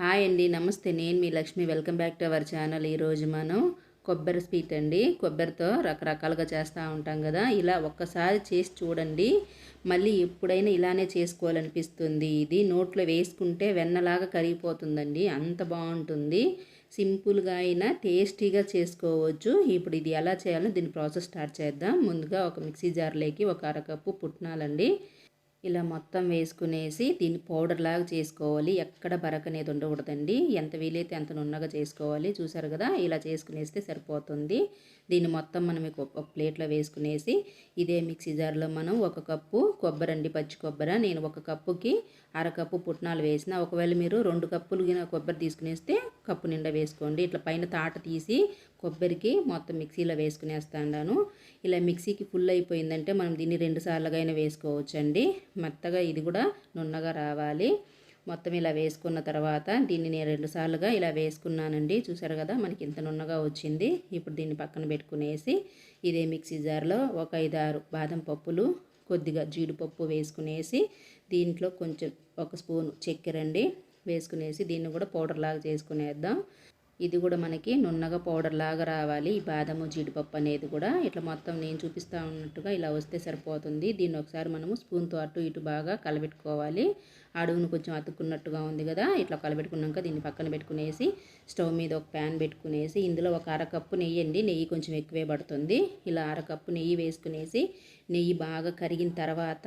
Hi అండి నమస్తే. నేను మీ Lakshmi. Welcome back to our channel. ఈరోజు మనం కొబ్బరి స్వీట్ అండి. కొబ్బరితో రకరకాలుగా చేస్తూ ఉంటాం కదా. ఇలా ఒక్కసారి చేసి చూడండి. మళ్ళీ ఎప్పుడైనా ఇలానే చేసుకోవాలనిపిస్తుంది. ఇది నోట్లో వేసుకుంటే వెన్నలాగా కరిగిపోతుందండి. అంత బాగుంటుంది. సింపుల్గా అయినా టేస్టీగా చేసుకోవచ్చు. ఇప్పుడు ఇది ఎలా చేయాలో దీని ప్రాసెస్ స్టార్ట్ చేద్దాం. ముందుగా ఒక మిక్సీ జార్లోకి ఒక అరకప్పు పుట్నాలండి. ఇలా మొత్తం వేసుకునేసి దీన్ని పౌడర్ లాగా చేసుకోవాలి. ఎక్కడ బరక అనేది ఉండకూడదండి. ఎంత వీలైతే అంత నున్నగా చేసుకోవాలి. చూసారు కదా? ఇలా చేసుకునేస్తే సరిపోతుంది. దీన్ని మొత్తం మనం ఒక ఒక ప్లేట్లో వేసుకునేసి ఇదే మిక్సీ జార్లో మనం ఒక కప్పు కొబ్బరి అండి పచ్చి కొబ్బరి. నేను ఒక కప్పుకి అరకప్పు పుట్నాలు వేసిన. ఒకవేళ మీరు రెండు కప్పులు కొబ్బరి తీసుకునేస్తే కప్పు నిండా వేసుకోండి. ఇట్లా పైన తాట తీసి కొబ్బరికి మొత్తం మిక్సీలో వేసుకునేస్తాను. ఇలా మిక్సీకి ఫుల్ అయిపోయిందంటే మనం దీన్ని రెండు సార్లుగా అయినా వేసుకోవచ్చండి. మెత్తగా ఇది కూడా నున్నగా రావాలి. మొత్తం ఇలా వేసుకున్న తర్వాత దీన్ని నేను రెండు సార్లుగా ఇలా వేసుకున్నానండి. చూసారు కదా మనకి ఇంత నున్నగా వచ్చింది. ఇప్పుడు దీన్ని పక్కన పెట్టుకునేసి ఇదే మిక్సీ జార్లో ఒక ఐదు ఆరు బాదం పప్పులు కొద్దిగా జీడిపప్పు వేసుకునేసి దీంట్లో కొంచెం ఒక స్పూన్ చక్కెర అండి. వేసుకునేసి దీన్ని కూడా పౌడర్ లాగా చేసుకునేద్దాం. ఇది కూడా మనకి నున్నగా పౌడర్ లాగా రావాలి. ఈ బాదము జీడిపప్పు అనేది కూడా ఇట్లా మొత్తం నేను చూపిస్తూ ఉన్నట్టుగా ఇలా వస్తే సరిపోతుంది. దీన్ని ఒకసారి మనము స్పూన్తో అటు ఇటు బాగా కలబెట్టుకోవాలి. అడుగును కొంచెం అతుక్కున్నట్టుగా ఉంది కదా ఇట్లా కలబెట్టుకున్నాక దీన్ని పక్కన పెట్టుకునేసి స్టవ్ మీద ఒక ప్యాన్ పెట్టుకునేసి ఇందులో ఒక అరకప్పు నెయ్యి అండి. నెయ్యి కొంచెం ఎక్కువే పడుతుంది. ఇలా అరకప్పు నెయ్యి వేసుకునేసి నెయ్యి బాగా కరిగిన తర్వాత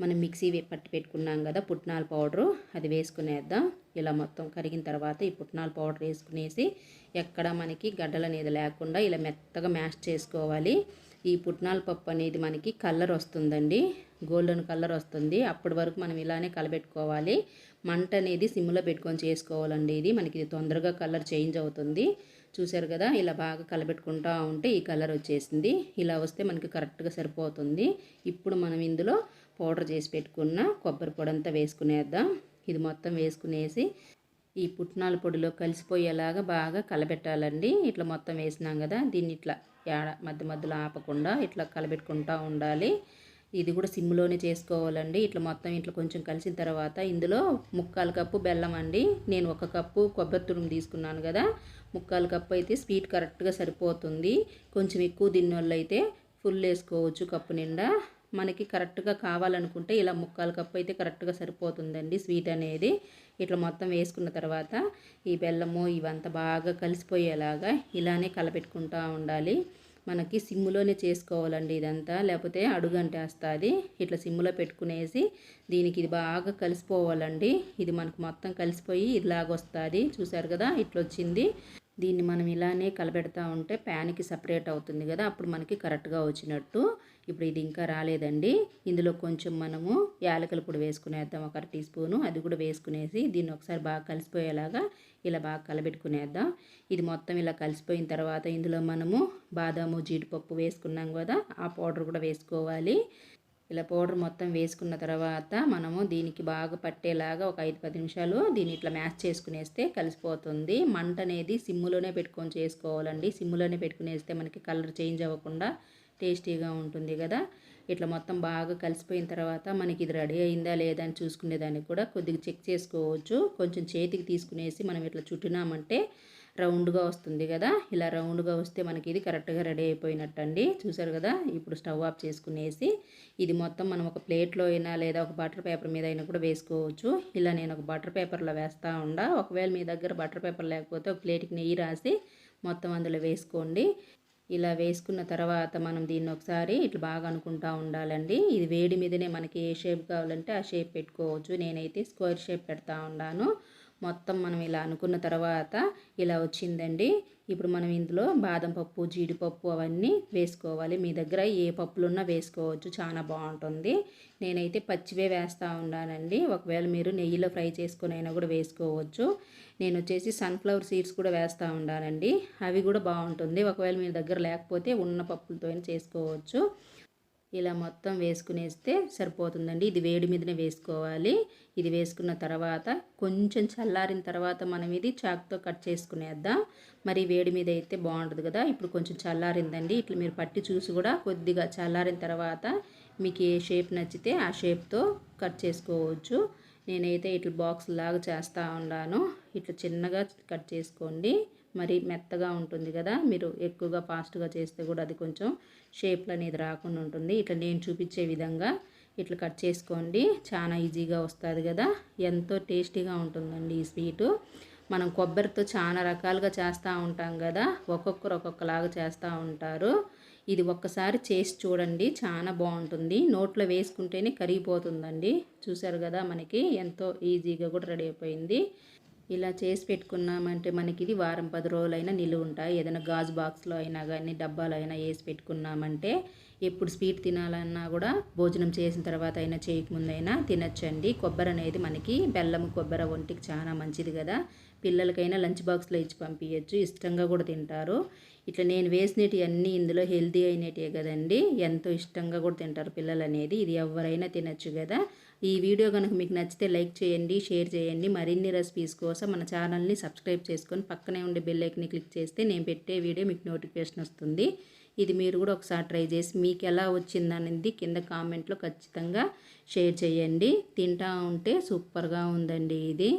మనం మిక్సీ పట్టి పెట్టుకున్నాం కదా పుట్నాల పౌడరు అది వేసుకునేద్దాం. ఇలా మొత్తం కరిగిన తర్వాత ఈ పుట్నాల పౌడర్ వేసుకునేసి ఎక్కడ మనకి గడ్డలు అనేది లేకుండా ఇలా మెత్తగా మ్యాష్ చేసుకోవాలి. ఈ పుట్నాల పప్పు అనేది మనకి కలర్ వస్తుందండి. గోల్డెన్ కలర్ వస్తుంది. అప్పటి వరకు మనం ఇలానే కలబెట్టుకోవాలి. మంట అనేది సిమ్లో పెట్టుకొని చేసుకోవాలండి. ఇది మనకి తొందరగా కలర్ చేంజ్ అవుతుంది. చూసారు కదా ఇలా బాగా కలబెట్టుకుంటూ ఉంటే ఈ కలర్ వచ్చేసింది. ఇలా వస్తే మనకి కరెక్ట్గా సరిపోతుంది. ఇప్పుడు మనం ఇందులో పౌడర్ చేసి పెట్టుకున్న కొబ్బరి పొడి అంతా వేసుకునేద్దాం. ఇది మొత్తం వేసుకునేసి ఈ పుట్నాల పొడిలో కలిసిపోయేలాగా బాగా కలబెట్టాలండి. ఇట్లా మొత్తం వేసినాం కదా దీన్ని ఇట్లా ఏడ మధ్య మధ్యలో ఆపకుండా ఇట్లా కలబెట్టుకుంటూ ఉండాలి. ఇది కూడా సిమ్లోనే చేసుకోవాలండి. ఇట్లా మొత్తం ఇట్లా కొంచెం కలిసిన తర్వాత ఇందులో ముక్కాలు కప్పు బెల్లం అండి. నేను ఒక కప్పు కొబ్బరి తురుము తీసుకున్నాను కదా. ముక్కాలు కప్పు అయితే స్వీట్ కరెక్ట్గా సరిపోతుంది. కొంచెం ఎక్కువ తిన్నోళ్ళు అయితే ఫుల్ వేసుకోవచ్చు కప్పు నిండా. మనకి కరెక్ట్గా కావాలనుకుంటే ఇలా ముక్కాలు కప్పు అయితే కరెక్ట్గా సరిపోతుందండి స్వీట్ అనేది. ఇట్లా మొత్తం వేసుకున్న తర్వాత ఈ బెల్లము ఇవంతా బాగా కలిసిపోయేలాగా ఇలానే కలపెట్టుకుంటూ ఉండాలి. మనకి సిమ్ములోనే చేసుకోవాలండి ఇదంతా. లేకపోతే అడుగంటేస్తుంది. ఇట్లా సిమ్ములో పెట్టుకునేసి దీనికి ఇది బాగా కలిసిపోవాలండి. ఇది మనకు మొత్తం కలిసిపోయి ఇలాగొస్తుంది చూసారు కదా? ఇట్లా వచ్చింది దీన్ని మనం ఇలానే కలబెడతా ఉంటే ప్యాన్కి సపరేట్ అవుతుంది కదా? అప్పుడు మనకి కరెక్ట్గా వచ్చినట్టు. ఇప్పుడు ఇది ఇంకా రాలేదండి. ఇందులో కొంచెం మనము యాలకల పొడి వేసుకునేద్దాం. ఒక టీ స్పూను. అది కూడా వేసుకునేసి దీన్ని ఒకసారి బాగా కలిసిపోయేలాగా ఇలా బాగా కలబెట్టుకునేద్దాం. ఇది మొత్తం ఇలా కలిసిపోయిన తర్వాత ఇందులో మనము బాదాము జీడిపప్పు వేసుకున్నాం కదా ఆ పౌడర్ కూడా వేసుకోవాలి. ఇలా పౌడర్ మొత్తం వేసుకున్న తర్వాత మనము దీనికి బాగా పట్టేలాగా ఒక ఐదు పది నిమిషాలు దీన్ని ఇట్లా మ్యాష్ చేసుకునేస్తే కలిసిపోతుంది. మంట అనేది సిమ్ములోనే పెట్టుకొని చేసుకోవాలండి. సిమ్ములోనే పెట్టుకునేస్తే మనకి కలర్ చేంజ్ అవ్వకుండా టేస్టీగా ఉంటుంది కదా. ఇట్లా మొత్తం బాగా కలిసిపోయిన తర్వాత మనకి ఇది రెడీ అయిందా లేదా అని చూసుకునేదానికి కూడా కొద్దిగా చెక్ చేసుకోవచ్చు. కొంచెం చేతికి తీసుకునేసి మనం ఇట్లా చుట్టినామంటే రౌండ్గా వస్తుంది కదా. ఇలా రౌండ్గా వస్తే మనకి ఇది కరెక్ట్గా రెడీ అయిపోయినట్టు అండి చూసారు కదా? ఇప్పుడు స్టవ్ ఆఫ్ చేసుకునేసి ఇది మొత్తం మనం ఒక ప్లేట్లో అయినా లేదా ఒక బటర్ పేపర్ మీద అయినా కూడా వేసుకోవచ్చు. ఇలా నేను ఒక బటర్ పేపర్లో వేస్తూ ఉండా. ఒకవేళ మీ దగ్గర బటర్ పేపర్ లేకపోతే ఒక ప్లేట్కి నెయ్యి రాసి మొత్తం అందులో వేసుకోండి. ఇలా వేసుకున్న తర్వాత మనం దీన్ని ఒకసారి ఇట్లా బాగా అనుకుంటా ఉండాలండి. ఇది వేడి మీదనే మనకి ఏ షేప్ కావాలంటే ఆ షేప్ పెట్టుకోవచ్చు. నేనైతే స్క్వేర్ షేప్ పెడతా ఉన్నాను. మొత్తం మనం ఇలా అనుకున్న తర్వాత ఇలా వచ్చిందండి. ఇప్పుడు మనం ఇందులో బాదం పప్పు జీడిపప్పు అవన్నీ వేసుకోవాలి. మీ దగ్గర ఏ పప్పులున్నా వేసుకోవచ్చు. చాలా బాగుంటుంది. నేనైతే పచ్చివే వేస్తూ ఉన్నానండి. ఒకవేళ మీరు నెయ్యిలో ఫ్రై చేసుకునైనా కూడా వేసుకోవచ్చు. నేను వచ్చేసి సన్ఫ్లవర్ సీడ్స్ కూడా వేస్తూ ఉన్నానండి. అవి కూడా బాగుంటుంది. ఒకవేళ మీ దగ్గర లేకపోతే ఉన్న పప్పులతో చేసుకోవచ్చు. ఇలా మొత్తం వేసుకునేస్తే సరిపోతుందండి. ఇది వేడి మీదనే వేసుకోవాలి. ఇది వేసుకున్న తర్వాత కొంచెం చల్లారిన తర్వాత మనం ఇది చాక్తో కట్ చేసుకునేద్దాం. మరి వేడి మీద అయితే బాగుంటుంది కదా. ఇప్పుడు కొంచెం చల్లారిందండి. ఇట్లా మీరు పట్టి చూసి కూడా కొద్దిగా చల్లారిన తర్వాత మీకు ఏ షేప్ నచ్చితే ఆ షేప్తో కట్ చేసుకోవచ్చు. నేనైతే ఇట్లా బాక్స్ లాగా చేస్తూ ఉన్నాను. ఇట్లా చిన్నగా కట్ చేసుకోండి. మరి మెత్తగా ఉంటుంది కదా మీరు ఎక్కువగా ఫాస్ట్గా చేస్తే కూడా అది కొంచెం షేప్లు అనేది రాకుండా ఉంటుంది. ఇట్లా నేను చూపించే విధంగా ఇట్లా కట్ చేసుకోండి. చాలా ఈజీగా వస్తుంది కదా. ఎంతో టేస్టీగా ఉంటుందండి ఈ స్వీటు. మనం కొబ్బరితో చాలా రకాలుగా చేస్తూ ఉంటాం కదా ఒక్కొక్కరు ఒక్కొక్కలాగా చేస్తూ ఉంటారు. ఇది ఒక్కసారి చేసి చూడండి చాలా బాగుంటుంది. నోట్లో వేసుకుంటేనే కరిగిపోతుందండి. చూసారు కదా మనకి ఎంతో ఈజీగా కూడా రెడీ అయిపోయింది. ఇలా చేసి పెట్టుకున్నామంటే మనకి ఇది వారం పది రోజులైనా నిలువ ఉంటాయి. ఏదైనా గాజు బాక్స్లో అయినా కానీ డబ్బాలో అయినా వేసి పెట్టుకున్నామంటే ఎప్పుడు స్వీట్ తినాలన్నా కూడా భోజనం చేసిన తర్వాత అయినా చేయకముందైనా తినచ్చండి. కొబ్బరి అనేది మనకి బెల్లం కొబ్బరి ఒంటికి చాలా మంచిది కదా. పిల్లలకైనా లంచ్ బాక్స్లో ఇచ్చి పంపించచ్చు ఇష్టంగా కూడా తింటారు. ఇట్లా నేను వేసినవి అన్నీ ఇందులో హెల్తీ అయినటివే కదండి. ఎంతో ఇష్టంగా కూడా తింటారు పిల్లలు అనేది ఇది ఎవరైనా తినచ్చు కదా. ఈ వీడియో కనుక మీకు నచ్చితే లైక్ చేయండి షేర్ చేయండి. మరిన్ని రెసిపీస్ కోసం మన ఛానల్ని సబ్స్క్రైబ్ చేసుకొని పక్కనే ఉండే బెల్ ఐక్ని క్లిక్ చేస్తే నేను పెట్టే వీడియో మీకు నోటిఫికేషన్ వస్తుంది. ఇది మీరు కూడా ఒకసారి ట్రై చేసి మీకు ఎలా వచ్చిందనేది కింద కామెంట్లో ఖచ్చితంగా షేర్ చేయండి. తింటా ఉంటే సూపర్గా ఉందండి ఇది.